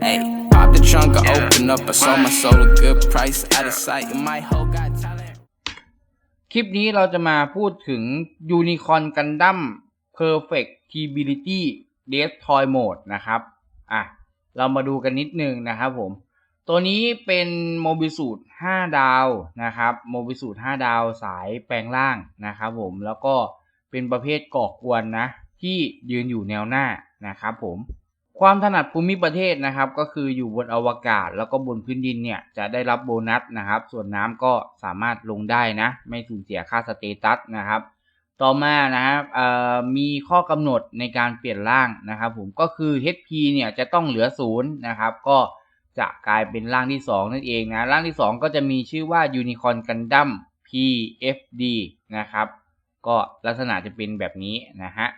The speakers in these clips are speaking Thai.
Hey, pop the trunk, I open up. I sold my soul a good price. Out of sight, and my hoe got talent. คลิปนี้เราจะมาพูดถึง Unicorn Gundam Perfect Ability Destroy Mode นะครับ อะ เรามาดูกันนิดนึงนะครับผม ตัวนี้เป็นโมบิสูตร5ดาวนะครับ โมบิสูตร5ดาวสายแปลงร่างนะครับผม แล้วก็เป็นประเภทก่อกวนนะ ที่ยืนอยู่แนวหน้านะครับผม ความถนัดภูมิประเทศนะครับก็คืออยู่บนอวกาศแล้วก็บนพื้นดินเนี่ยจะได้รับโบนัสนะครับ ส่วนน้ำก็สามารถลงได้นะไม่สูญเสียค่าสเตตัสนะครับ ต่อมานะครับมีข้อกำหนดในการเปลี่ยนร่างนะครับผมก็คือ HP เนี่ยจะต้องเหลือศูนย์นะครับก็จะกลายเป็นร่างที่ 2 นั่นเองนะร่างที่ 2 ก็จะมีชื่อว่า Unicorn Gundam PFD นะครับก็ลักษณะจะเป็นแบบนี้นะฮะ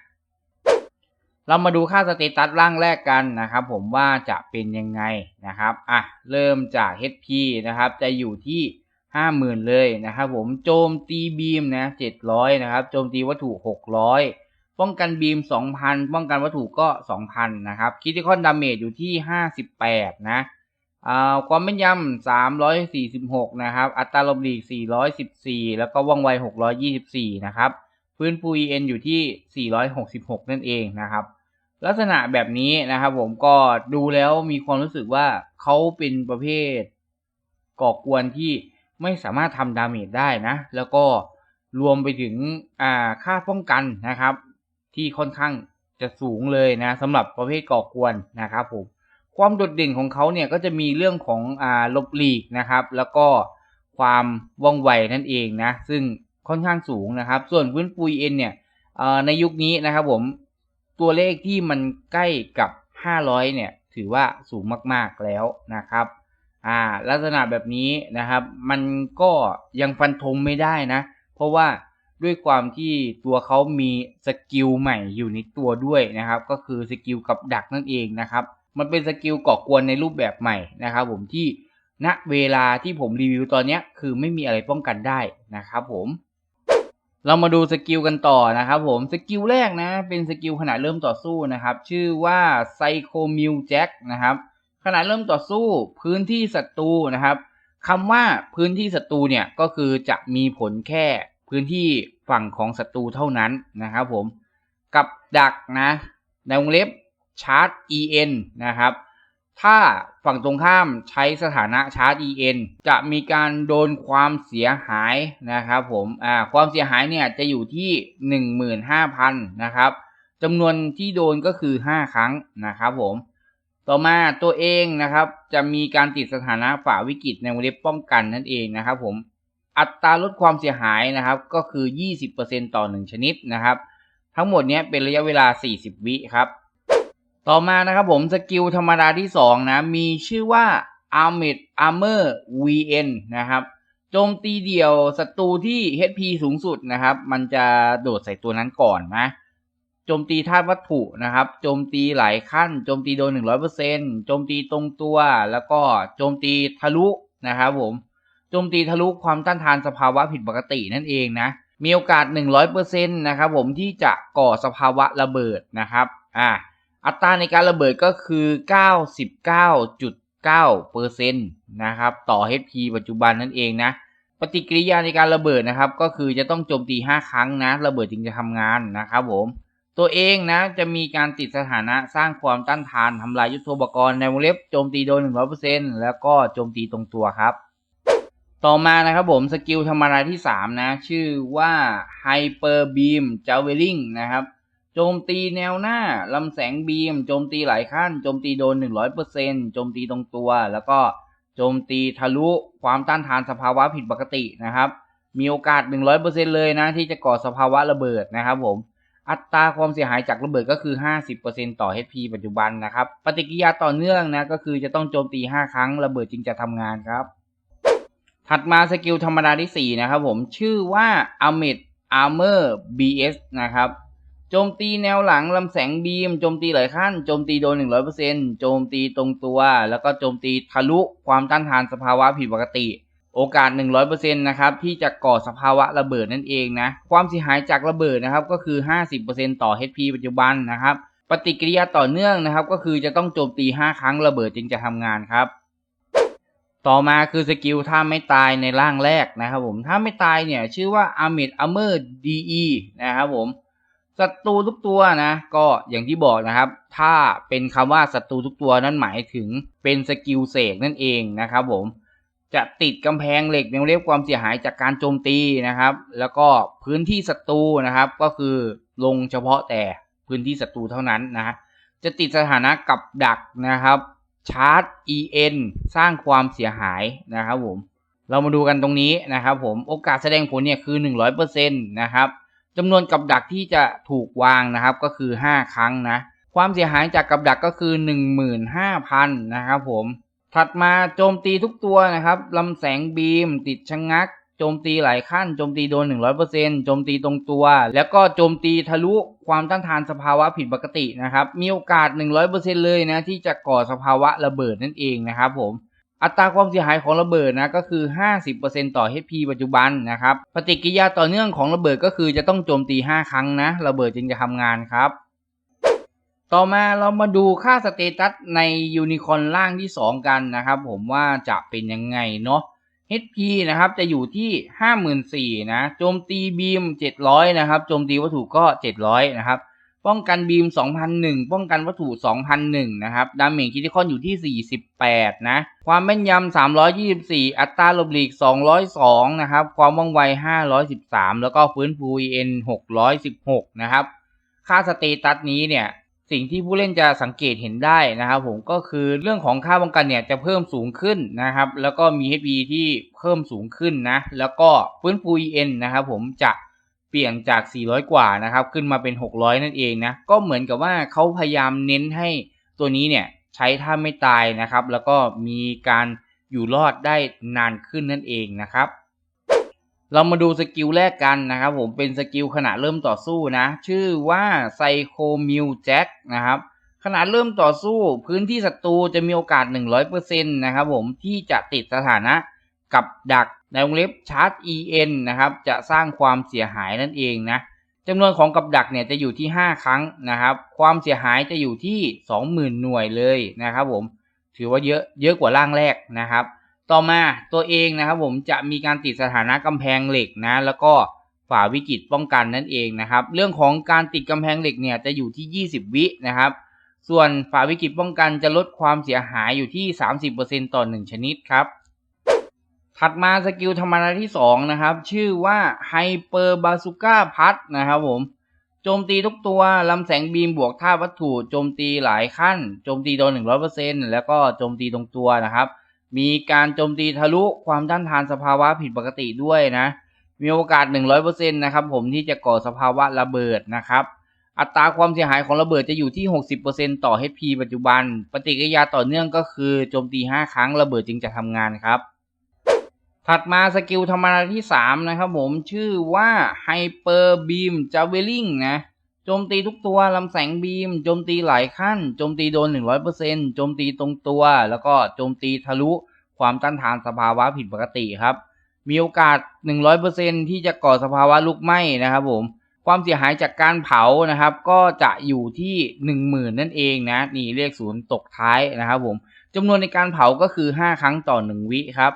เรามาดูค่าสเตตัสร่างแรกกันนะครับ ผมว่าจะเป็นยังไงนะครับอะเริ่มจาก HP นะครับ จะอยู่ที่50,000เลยนะครับ ผมโจมตีบีมนะ700นะครับ โจมตีวัตถุ600ป้องกันบีม2,000ป้องกันวัตถุก็2,000นะครับคิติคอนดาเมจอยู่ที่58นะอ่าความแม่นยำ346นะครับ อัตราลมหลีก414แล้วก็ว่องไว624นะครับ พื้นฟู EN อยู่ที่466นั่นเองนะครับ ลักษณะแบบนี้นะครับผมก็ดูแล้วมีความรู้สึกว่าเขาเป็นประเภทก่อกวนที่ไม่สามารถทำดาเมจได้นะ แล้วก็รวมไปถึงอ่าค่าป้องกันนะครับ ที่ค่อนข้างจะสูงเลยนะสำหรับประเภทก่อกวนนะครับผมความโดดเด่นของเขาเนี่ยก็จะมีเรื่องของอ่าลบหลีกนะครับ แล้วก็ความว่องไวนั่นเองนะ ซึ่งค่อนข้างสูงนะครับ ส่วนพื้นฟูเอ็นเนี่ยในยุคนี้นะครับผม ตัวเลขที่มันใกล้กับ 500 เนี่ย ถือว่าสูงมากๆแล้วนะครับ อ่า ลักษณะแบบนี้นะครับ มันก็ยังฟันธงไม่ได้นะ เพราะว่าด้วยความที่ตัวเขามีสกิลใหม่อยู่ในตัวด้วยนะครับ ก็คือสกิลกับดักนั่นเองนะครับ มันเป็นสกิลก่อกวนในรูปแบบใหม่นะครับ ผมที่ณเวลาที่ผมรีวิวตอนนี้คือไม่มีอะไรป้องกันได้นะครับผม เรามาดูสกิลกันต่อนะครับผมสกิลแรกนะเป็นสกิลขณะเริ่มต่อสู้นะครับ ชื่อว่าไซโคมิวแจ็คนะครับขณะเริ่มต่อสู้พื้นที่ศัตรูนะครับคำว่าพื้นที่ศัตรูเนี่ยก็คือจะมีผลแค่พื้นที่ฝั่งของศัตรูเท่านั้นนะครับผมกับดักนะในวงเล็บชาร์จ en นะครับ ถ้าฝั่งตรงข้ามใช้สถานะชาร์จ en จะมีการโดนความเสียหายนะครับผมอ่าความเสียหายเนี่ยจะอยู่ที่ 15,000นะครับจำนวนที่โดนก็คือ 5 ครั้งนะครับผม ต่อมาตัวเองนะครับ จะมีการติดสถานะฝ่าวิกฤตในวงเล็บป้องกันนั่นเองนะครับผม อัตราลดความเสียหายนะครับก็คือ 20%ต่อ 1 ชนิดนะครับ ทั้งหมดเนี้ยเป็นระยะเวลา 40 วิครับ ต่อมานะครับผมสกิลธรรมดาที่ 2 นะ มีชื่อว่า armed Armor VN นะครับโจมตีเดี่ยวศัตรูที่ HP สูงสุดนะครับ มันจะโดดใส่ตัวนั้นก่อนนะโจมตีธาตุวัตถุนะครับโจมตีหลายขั้นโจมตีโดน 100%โจมตีตรงตัว แล้วก็โจมตีทะลุนะครับผมโจมตีทะลุความต้านทานสภาวะผิดปกตินั่นเองนะมีโอกาส 100%นะครับผมที่จะก่อสภาวะระเบิดนะครับอ่า อัตราในการระเบิดก็คือ 99.9%นะครับต่อ HP ปัจจุบันนั่นเองนะปฏิกิริยาในการระเบิดนะครับ ก็คือจะต้องโจมตี 5 ครั้งนะ ระเบิดจึงจะทำงานนะครับผม ตัวเองนะจะมีการติดสถานะสร้างความต้านทานทำลายยุทโธปกรณ์ในวงเล็บโจมตีโดน100%แล้วก็โจมตีตรงตัวครับ ต่อมานะครับผมสกิลธรรมดาที่ 3 นะ ชื่อว่า Hyper Beam Javelin นะครับ โจมตีแนวหน้าลำแสงบีม โจมตีหลายขั้น โจมตีโดน 100%โจมตีตรงตัว แล้วก็โจมตีทะลุความต้านทานสภาวะผิดปกตินะครับ มีโอกาส 100%เลยนะ ที่จะก่อสภาวะระเบิดนะครับผม อัตราความเสียหายจากระเบิดก็คือ 50%ต่อ HP ปัจจุบันนะครับ ปฏิกิริยาต่อเนื่องนะ ก็คือจะต้องโจมตี 5 ครั้งระเบิดจึงจะทำงานครับ ถัดมาสกิลธรรมดาที่ 4 นะครับผม ชื่อว่า armed Armor BS นะครับ โจมตีแนวหลังลำแสงบีมโจมตีหลายขั้นโจมตีโดน100%โจมตีตรงตัว แล้วก็โจมตีทะลุความต้านทานสภาวะผิดปกติ โอกาส 100%นะครับที่จะก่อสภาวะระเบิดนั่นเองนะความเสียหายจากระเบิดนะครับก็คือ 50%ต่อ HP ปัจจุบันนะครับปฏิกิริยาต่อเนื่องนะครับ ก็คือจะต้องโจมตี 5 ครั้งระเบิดจึงจะทำงานครับ ต่อมาคือสกิลถ้าไม่ตายในร่างแรกนะครับผมถ้าไม่ตายเนี่ยชื่อว่า Armored Armor DE นะครับผม ศัตรูทุกตัวนะ ก็อย่างที่บอกนะครับ ถ้าเป็นคำว่าศัตรูทุกตัวนั้นหมายถึงเป็นสกิลเสกนั่นเองนะครับผมจะติดกำแพงเหล็กในเรียกความเสียหายจากการโจมตีนะครับ แล้วก็พื้นที่ศัตรูนะครับ ก็คือลงเฉพาะแต่พื้นที่ศัตรูเท่านั้นนะฮะจะติดสถานะกับดักนะครับชาร์จ EN สร้างความเสียหายนะครับผมเรามาดูกันตรงนี้นะครับผมโอกาสแสดงผลเนี่ยคือ 100%นะครับ จำนวนกับดักที่จะถูกวางนะครับก็คือ 5 ครั้งนะ ความเสียหายจากกับดักก็คือ 15,000 นะครับผม ถัดมาโจมตีทุกตัวนะครับลำแสงบีม ติดชะงงัก โจมตีหลายขั้น โจมตีโดน 100%โจมตีตรงตัว แล้วก็โจมตีทะลุความต้านทานสภาวะผิดปกตินะครับ มีโอกาส 100%เลยนะที่จะก่อสภาวะระเบิดนั่นเองนะครับผม อัตราความเสียหายของระเบิดนะก็คือ 50%ต่อ HP ปัจจุบันนะครับปฏิกิริยาต่อเนื่องของระเบิดก็คือจะต้องโจมตี 5 ครั้งนะ ระเบิดจึงจะทำงานครับ ต่อมาเรามาดูค่าสเตตัสในยูนิคอนล่างที่ 2 กันนะครับ ผมว่าจะเป็นยังไงเนาะ HP นะครับจะอยู่ที่ 54,000นะ โจมตีบีม 700 นะครับ โจมตีวัตถุก็ 700 นะครับ ป้องกันบีม 2,001 ป้องกันวัตถุ 2,001 นะครับ ดาเมจคิทิคอนอยู่ที่ 48 นะ ความแม่นยำ 324 อัตราลบหลีก 202 นะครับ ความว่องไว 513 แล้วก็ฟื้นฟู EN 616 นะครับ ค่าสเตตัสนี้เนี่ย สิ่งที่ผู้เล่นจะสังเกตเห็นได้นะครับผมก็คือเรื่องของค่าป้องกันเนี่ยจะเพิ่มสูงขึ้นนะครับ แล้วก็มี HP ที่เพิ่มสูงขึ้นนะ แล้วก็ฟื้นฟู EN นะครับผมจะ เปลี่ยนจาก 400 กว่านะครับ ขึ้นมาเป็น 600 นั่นเองนะ ก็เหมือนกับว่าเขาพยายามเน้นให้ตัวนี้เนี่ยใช้ท่าไม่ตายนะครับ แล้วก็มีการอยู่รอดได้นานขึ้นนั่นเองนะครับ เรามาดูสกิลแรกกันนะครับผมเป็นสกิลขณะเริ่มต่อสู้นะ ชื่อว่าไซโคมิวแจ็คนะครับขณะเริ่มต่อสู้พื้นที่ศัตรูจะมีโอกาส 100%นะครับผมที่จะติดสถานะ กับดักในวงเล็บชาร์จ EN นะครับจะสร้างความเสียหายนั่นเองนะจำนวนของกับดักเนี่ยจะอยู่ที่ 5 ครั้งนะครับ ความเสียหายจะอยู่ที่ 20,000 หน่วยเลยนะครับผมถือว่าเยอะเยอะกว่าร่างแรกนะครับ ต่อมาตัวเองนะครับผมจะมีการติดสถานะกำแพงเหล็กนะแล้วก็ฝ่าวิกฤตป้องกันนั่นเองนะครับ เรื่องของการติดกำแพงเหล็กเนี่ยจะอยู่ที่ 20 วินะครับ ส่วนฝ่าวิกฤตป้องกันจะลดความเสียหายอยู่ที่ 30%ต่อ 1 ชนิดครับ ถัดมาสกิลธรรมดาที่2นะครับ ชื่อว่าไฮเปอร์บาซูก้าพัดนะครับผมโจมตีทุกตัวลำแสงบีมบวกท่าวัตถุโจมตีหลายขั้นโจมตีโดน100%แล้วก็โจมตีตรงตัวนะครับ มีการโจมตีทะลุความต้านทานสภาวะผิดปกติด้วยนะ มีโอกาส100%นะครับผมที่จะก่อสภาวะระเบิดนะครับ อัตราความเสียหายของระเบิดจะอยู่ที่60%ต่อ HP ปัจจุบัน ปฏิกิริยาต่อเนื่องก็คือโจมตี5ครั้งระเบิดจึงจะทำงานครับ ถัดมาสกิลธรรมดาที่ 3 นะครับผมชื่อว่า Hyper Beam Javelin นะโจมตีทุกตัวลำแสงบีมโจมตีหลายขั้นโจมตีโดน 100%โจมตีตรงตัว แล้วก็โจมตีทะลุความต้านทานสภาวะผิดปกติครับ มีโอกาส 100%ที่จะก่อสภาวะลุกไหม้นะครับผมความเสียหายจากการเผานะครับ ก็จะอยู่ที่ 10,000 นั่นเองนะนี่เลขศูนย์ตกท้ายนะครับผมจำนวนในการเผาก็คือ 5 ครั้งต่อ 1 วิครับ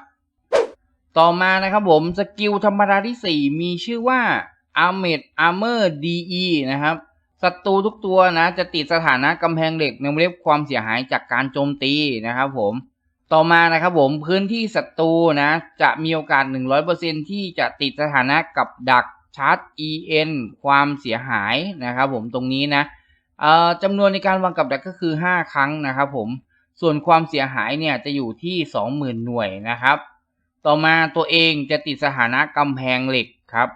ต่อมานะครับผมสกิลธรรมดาที่ 4 มีชื่อว่า armed Armor DE นะครับศัตรูทุกตัวนะจะติดสถานะกำแพงเหล็กในวงเล็บความเสียหายจากการโจมตีนะครับผมต่อมานะครับผมพื้นที่ศัตรูนะจะมีโอกาส 100%ที่จะติดสถานะกับดักชาร์จ EN ความเสียหายนะครับผมตรงนี้นะเอ่อจำนวนในการวางกับดักก็คือ 5 ครั้งนะครับผมส่วนความเสียหายเนี่ยจะอยู่ที่ 20,000 หน่วยนะครับ ต่อมาตัวเองจะติดสถานะกำแพงเหล็กครับ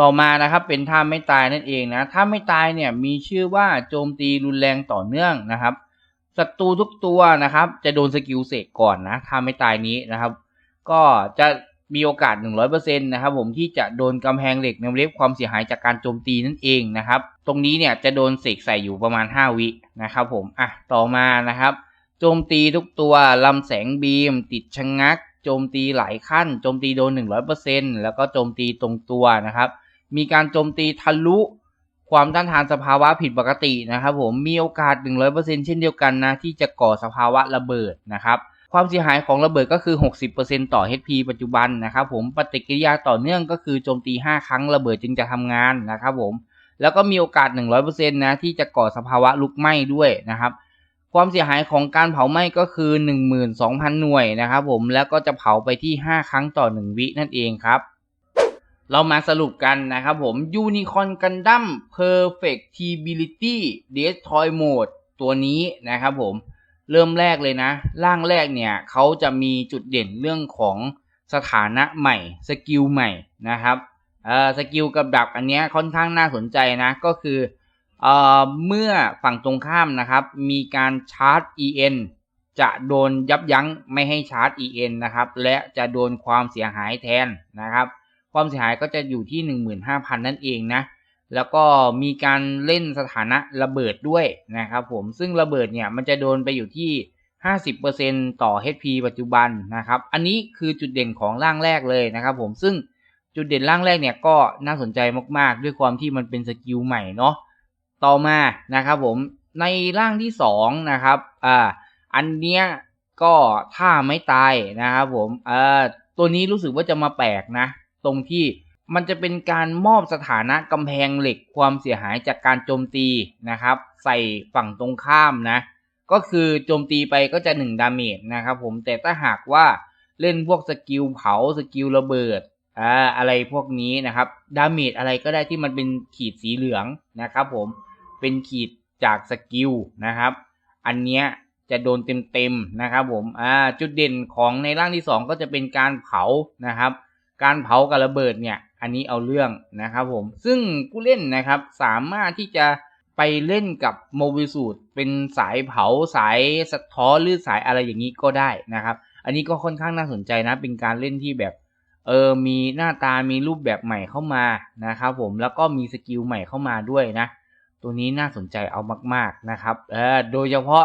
ต่อมานะครับเป็นท่าไม่ตายนั่นเองนะถ้าไม่ตายเนี่ยมีชื่อว่าโจมตีรุนแรงต่อเนื่องนะครับศัตรูทุกตัวนะครับ จะโดนสกิลเสกก่อนนะถ้าไม่ตายนี้นะครับ ก็จะมีโอกาส 100%นะครับผมที่จะโดนกำแพงเหล็กในเล็บความเสียหายจากการโจมตีนั่นเองนะครับ ตรงนี้เนี่ยจะโดนเสกใส่อยู่ประมาณ 5 วินะครับผมอะต่อมานะครับ โจมตีทุกตัวลำแสงบีม ติดชะงงัก โจมตีหลายขั้น โจมตีโดน 100%แล้วก็โจมตีตรงตัวนะครับ มีการโจมตีทะลุความต้านทานสภาวะผิดปกตินะครับ ผมมีโอกาส 100%เช่นเดียวกันนะ ที่จะก่อสภาวะระเบิดนะครับ ความเสียหายของระเบิดก็คือ 60%ต่อ HP ปัจจุบันนะครับผมปฏิกิริยาต่อเนื่องก็คือโจมตี 5 ครั้งระเบิดจึงจะทำงานนะครับผมแล้วก็มีโอกาส 100%นะที่จะก่อสภาวะลุกไหม้ด้วยนะครับ ความเสียหายของการเผาไหม้ก็คือ 12,000 หน่วยนะครับผมแล้วก็จะเผาไปที่ 5 ครั้งต่อ 1 วินั่นเองครับ เรามาสรุปกันนะครับผม Unicorn Gundam Perfectibility Destroy Mode ตัวนี้นะครับผมเริ่มแรกเลยนะ ร่างแรกเนี่ยเขาจะมีจุดเด่นเรื่องของสถานะใหม่ สกิลใหม่นะครับเอ่อสกิลกับดักอันนี้ค่อนข้างน่าสนใจนะก็คือ เมื่อฝั่งตรงข้ามนะครับ มีการชาร์จ EN จะโดนยับยั้งไม่ให้ชาร์จ EN นะครับ และจะโดนความเสียหายแทนนะครับ ความเสียหายก็จะอยู่ที่ 15,000 นั่นเองนะ แล้วก็มีการเล่นสถานะระเบิดด้วยนะครับผม ซึ่งระเบิดเนี่ยมันจะโดนไปอยู่ที่ 50%ต่อ HP ปัจจุบันนะครับ อันนี้คือจุดเด่นของร่างแรกเลยนะครับผม ซึ่งจุดเด่นร่างแรกเนี่ยก็น่าสนใจมากๆ ด้วยความที่มันเป็นสกิลใหม่เนาะ ต่อมานะครับผมในร่างที่2นะครับอ่าอันเนี้ยก็ถ้าไม่ตายนะครับผมเอ่อตัวนี้รู้สึกว่าจะมาแปลกนะ ตรงที่มันจะเป็นการมอบสถานะกำแพงเหล็กความเสียหายจากการโจมตีนะครับ ใส่ฝั่งตรงข้ามนะ ก็คือโจมตีไปก็จะ1ดาเมจนะครับผมแต่ถ้าหากว่าเล่นพวกสกิลเผาสกิลระเบิดอ่าอะไรพวกนี้นะครับดาเมจอะไรก็ได้ที่มันเป็นขีดสีเหลืองนะครับผม เป็นขีดจากสกิลนะครับ อันเนี้ยจะโดนเต็มๆนะครับผมอ่าจุดเด่นของในร่างที่ 2 ก็จะเป็นการเผานะครับ การเผากับระเบิดเนี่ยอันนี้เอาเรื่องนะครับผมซึ่งผู้เล่นนะครับสามารถที่จะไปเล่นกับโมบิสูดเป็นสายเผาสายสะท้อหรือสายอะไรอย่างนี้ก็ได้นะครับ อันนี้ก็ค่อนข้างน่าสนใจนะเป็นการเล่นที่แบบเออมีหน้าตามีรูปแบบใหม่เข้ามานะครับผมแล้วก็มีสกิลใหม่เข้ามาด้วยนะ ตัวนี้น่าสนใจเอามาก ๆนะครับเออโดยเฉพาะ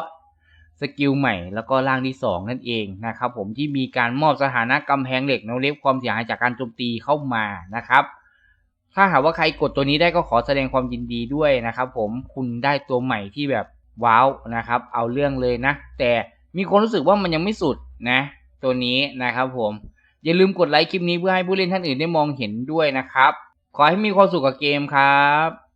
สกิลใหม่แล้วก็ร่างที่ 2 นั่นเองนะครับผมที่มีการมอบสถานะกำแพงเหล็กโนเล็บความเสียหายจากการโจมตีเข้ามานะครับ ถ้าหากว่าใครกดตัวนี้ได้ก็ขอแสดงความยินดีด้วยนะครับ ผมคุณได้ตัวใหม่ที่แบบว้าวนะครับ เอาเรื่องเลยนะ แต่มีคนรู้สึกว่ามันยังไม่สุดนะ ตัวนี้นะครับผมอย่าลืมกดไลค์คลิปนี้เพื่อให้ผู้เล่นท่านอื่นได้มองเห็นด้วยนะครับ ขอให้มีความสุขกับเกมครับ